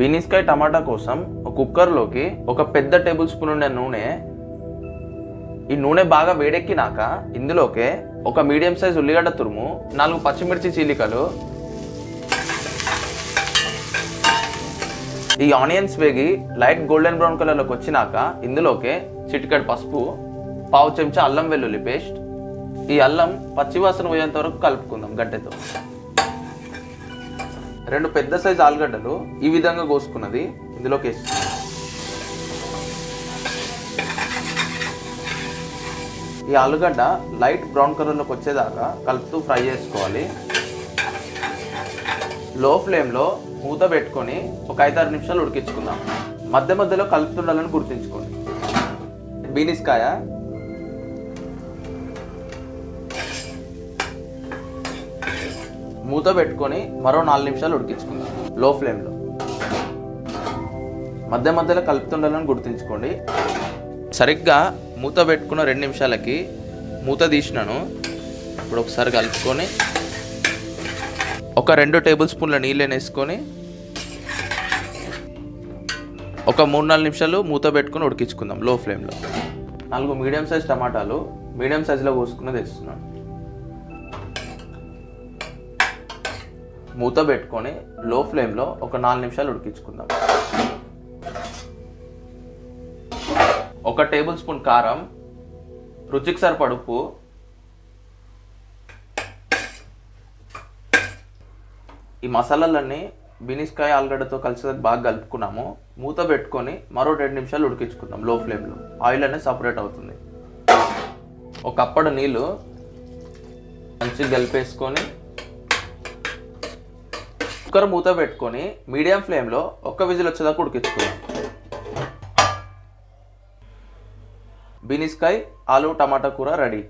బీనిస్కాయ్ టమాటా కోసం ఒక కుక్కర్లోకి ఒక పెద్ద టేబుల్ స్పూన్ ఉండే నూనె. ఈ నూనె బాగా వేడెక్కినాక ఇందులోకే ఒక మీడియం సైజ్ ఉల్లిగడ్డ తురుము నాలుగు పచ్చిమిర్చి చీలికలు ఈ ఆనియన్స్ వేగి లైట్ గోల్డెన్ బ్రౌన్ కలర్లోకి వచ్చినాక ఇందులోకే చిటికెడు పసుపు పావు చెంచా అల్లం వెల్లుల్లి పేస్ట్. ఈ అల్లం పచ్చివాసన పోయేంత వరకు కలుపుకుందాం గడ్డతో రెండు పెద్ద సైజు ఆలుగడ్డలు ఈ విధంగా కోసుకున్నది ఇందులోకి వేస్తున్నాం ఈ ఆలుగడ్డ లైట్ బ్రౌన్ కలర్లోకి వచ్చేదాకా కలుపుతూ ఫ్రై చేసుకోవాలి. లో ఫ్లేమ్లో మూత పెట్టుకొని ఒక ఐదారు నిమిషాలు ఉడికించుకుందాం. మధ్య మధ్యలో కలుపుతుండాలని గుర్తుంచుకోండి. బీనిస్కాయ మూత పెట్టుకొని మరో నాలుగు నిమిషాలు ఉడికించుకుందాం. లో ఫ్లేమ్లో. మధ్య మధ్యలో కలుపుతుండాలని గుర్తుంచుకోండి. సరిగ్గా మూత పెట్టుకున్న రెండు నిమిషాలకి మూత తీసినాను. ఇప్పుడు ఒకసారి కలుపుకొని ఒక రెండు టేబుల్ స్పూన్ల నీళ్ళు వేసుకొని ఒక మూడు నాలుగు నిమిషాలు మూత పెట్టుకొని ఉడికించుకుందాం. లో ఫ్లేమ్లో. నాలుగు మీడియం సైజ్ టమాటాలు మీడియం సైజులో కోసుకుని తెస్తున్నాను మూత పెట్టుకొని లో ఫ్లేమ్లో ఒక నాలుగు నిమిషాలు ఉడికించుకుందాం. ఒక టేబుల్ స్పూన్ కారం రుచికి సరిపడుపు ఈ మసాలాలన్నీ బినిస్కాయ ఆలుగడ్డతో కలిసి బాగా కలుపుకున్నాము. మూత పెట్టుకొని మరో రెండు నిమిషాలు ఉడికించుకుందాం లో ఫ్లేమ్లో. ఆయిల్ అనేది సపరేట్ అవుతుంది. ఒక అప్పడు నీళ్ళు మంచిగా కలిపేసుకొని కుక్కర్ మూత పెట్టుకొని మీడియం ఫ్లేమ్లో ఒక్క విజిల్ వచ్చేదాకా ఉడికించుకుందాం. బీనిస్కాయ్ ఆలు టమాటా కూర రెడీ.